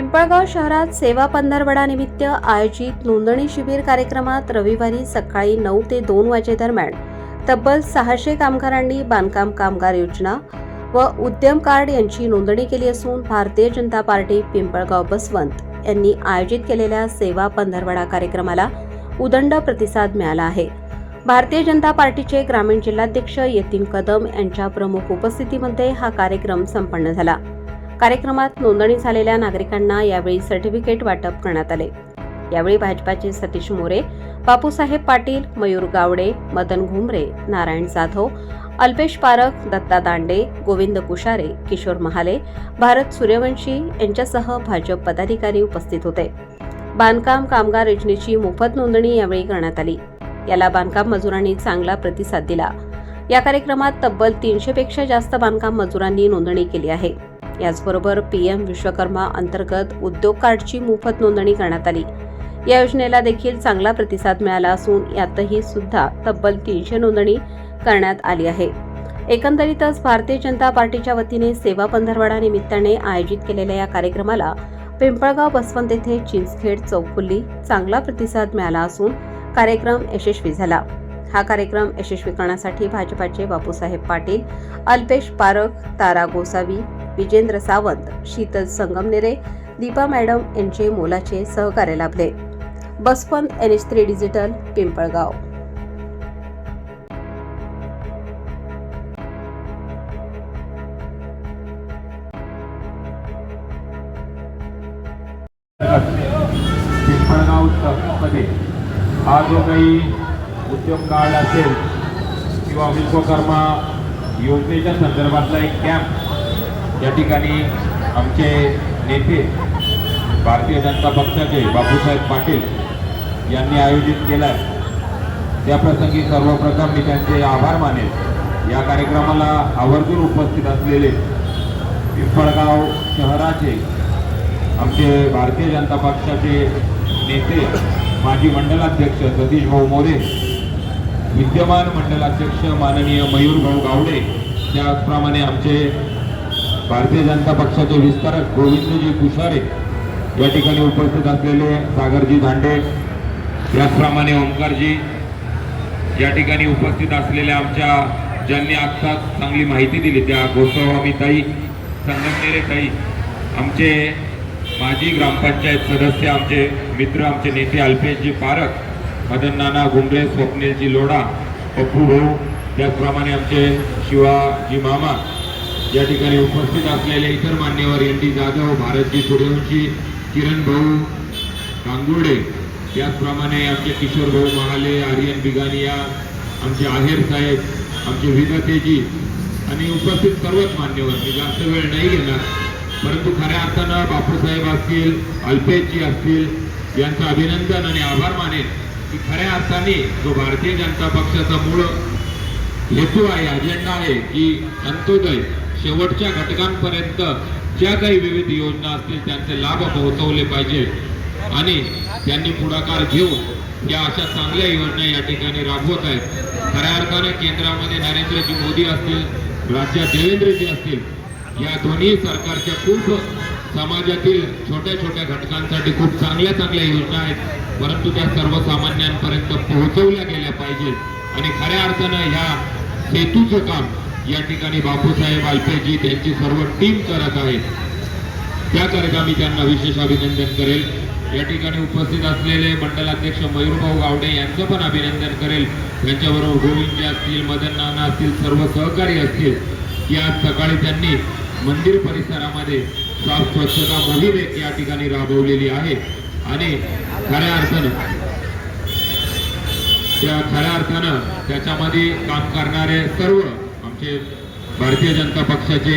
पिंपळगाव शहरात सेवा पंधरवडानिमित्त आयोजित नोंदणी शिबिर कार्यक्रमात रविवारी सकाळी नऊ ते दोन वाजेदरम्यान तब्बल सहाशे कामगारांनी बांधकाम कामगार योजना व उद्यम कार्ड यांची नोंदणी केली असून भारतीय जनता पार्टी पिंपळगाव बसवंत यांनी आयोजित केलेल्या सेवा पंधरवडा कार्यक्रमाला उदंड प्रतिसाद मिळाला आहे. भारतीय जनता पार्टीचे ग्रामीण जिल्हाध्यक्ष यतीन कदम यांच्या प्रमुख उपस्थितीमध्ये हा कार्यक्रम संपन्न झाला. कार्यक्रमात नोंदणी झालेल्या नागरिकांना यावेळी सर्टिफिकेट वाटप करण्यात आले. यावेळी भाजपाचे सतीश मोरे बापूसाहेब पाटील मयूर गावडे मदन घुमरे नारायण जाधव अल्पेश पारख दत्ता दांडे गोविंद कुशारे किशोर महाले भारत सूर्यवंशी यांच्यासह भाजप पदाधिकारी उपस्थित होते. बांधकाम कामगार योजनेची मोफत नोंदणी यावेळी करण्यात आली. याला बांधकाम मजुरांनी चांगला प्रतिसाद दिला. या कार्यक्रमात तब्बल तीनशे पेक्षा जास्त बांधकाम मजुरांनी नोंदणी केली आहे. याचबरोबर पी एम विश्वकर्मा अंतर्गत उद्योग कार्डची मोफत नोंदणी करण्यात आली. या योजनेला देखील चांगला प्रतिसाद मिळाला असून यातही सुद्धा तब्बल तीनशे नोंदणी करण्यात आली आहे. एकंदरीतच भारतीय जनता पार्टीच्या वतीने सेवा पंधरवडा निमित्ताने आयोजित केलेल्या या कार्यक्रमाला पिंपळगाव बसवंत येथे चिंचखेड चौफुल्ली चांगला प्रतिसाद मिळाला असून कार्यक्रम यशस्वी झाला. हा कार्यक्रम यशस्वी करण्यासाठी भाजपाचे बापूसाहेब पाटील अल्पेश पारख तारा गोसावी विजेंद्र सावंत शीतल संगमनेरे दीपा मॅडम यांचे मोलाचे सहकार्य लाभले. Baswant N H three digital Pimpalgaon. Pimpalgaon हा जो काही उद्योग कार्ड असेल किंवा विश्वकर्मा योजनेच्या संदर्भातला एक कॅम्प या ठिकाणी आमचे नेते भारतीय जनता पक्षाचे बापूसाहेब पाटील यांनी आयोजित केला आहे त्याप्रसंगी सर्वप्रथम मी त्यांचे आभार मानेल या कार्यक्रमाला आवर्जून उपस्थित असलेले पिंपळगाव शहराचे आमचे भारतीय जनता पक्षाचे नेते माजी मंडलाध्यक्ष सतीश भाऊ मोरे विद्यमान मंडलाध्यक्ष माननीय मयूर भाऊ गावडे त्याचप्रमाणे आमचे भारतीय जनता पक्षाचे विस्तारक गोविंदजी कुशारे या ठिकाणी उपस्थित असलेले सागरजी धांडे त्याचप्रमाणे ओंकारजी या ठिकाणी उपस्थित असलेल्या आमच्या ज्यांनी आत्ताच चांगली माहिती दिली त्या गोस्वामी ताई संगमनेरे ताई आमचे माजी ग्रामपंचायत सदस्य आमचे मित्र आमचे नेते अल्पेशजी पारख मदन नाना घुमरे स्वप्नीलजी लोढा पप्पू भाऊ त्याचप्रमाणे आमचे शिवाजी मामा या ठिकाणी उपस्थित असलेले इतर मान्यवर एन डी जाधव भारतजी सूर्यवंशी किरण भाऊ कांगुर्डे त्याचप्रमाणे आमचे किशोर भाऊ महाले आर्यन बिगानिया आमचे आहेर साहेब आमचे विदतेजी आणि उपस्थित सर्वच मान्यवर. मी जास्त वेळ नाही घेणार परंतु खऱ्या अर्थानं बापूसाहेब असतील अल्पेशजी असतील यांचं अभिनंदन आणि आभार मानेन की खऱ्या अर्थाने जो भारतीय जनता पक्षाचा मूळ हेतू आहे अजेंडा आहे की अंत्योदय शेवटच्या घटकांपर्यंत ज्या काही विविध योजना असतील त्यांचे लाभ पोहोचवले पाहिजे. आणि त्यांनी पुढाकार घेऊन या अशा चांगल्या योजना या ठिकाणी राबवत आहेत. खऱ्या अर्थाने केंद्रामध्ये नरेंद्रजी मोदी असतील राज्यात देवेंद्रजी असतील या दोन्ही सरकारच्या खूप समाजातील छोट्या छोट्या घटकांसाठी खूप चांगल्या चांगल्या योजना आहेत. परंतु त्या सर्वसामान्यांपर्यंत पोहोचवल्या गेल्या पाहिजेत. आणि खऱ्या अर्थानं ह्या सेतूचं काम या ठिकाणी बापूसाहेब अल्पेजी त्यांची सर्व टीम करत आहे त्याकरिता मी त्यांना विशेष अभिनंदन करेल. या ठिकाणी उपस्थित असलेले मंडलाध्यक्ष मयूरभाऊ गावडे यांचं पण अभिनंदन करेल. त्यांच्याबरोबर गोविंद असतील मदन नाना असतील सर्व सहकारी असतील. की आज सकाळी त्यांनी मंदिर परिसरामध्ये साफ स्वच्छता मोहीम एक या ठिकाणी राबवलेली आहे. आणि खऱ्या अर्थानं त्या खऱ्या अर्थानं त्याच्यामध्ये काम करणारे सर्व आमचे भारतीय जनता पक्षाचे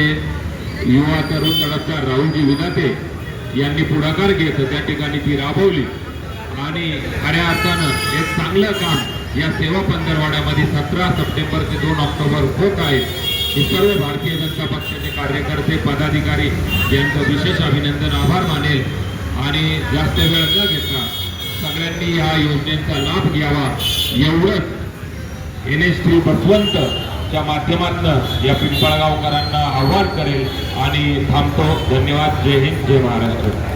युवा तरुण तडफदार राहुलजी विधाते यांनी पुढाकार घेत त्या ठिकाणी ती राबवली. आणि खऱ्या अर्थानं एक चांगलं काम या सेवा पंधरवाड्यामध्ये सतरा सप्टेंबर ते दोन ऑक्टोबर होत आहे. हे सर्व भारतीय जनता पक्षाचे कार्यकर्ते पदाधिकारी यांचं विशेष अभिनंदन आभार मानेल. आणि जास्त वेळ न घेता सगळ्यांनी या योजनेचा लाभ घ्यावा. एवढंच. N S T Baswant. या माध्यमातून या पिंपळगावकरांना आव्हान करेल आणि थांबतो. धन्यवाद. जय हिंद. जय महाराष्ट्र.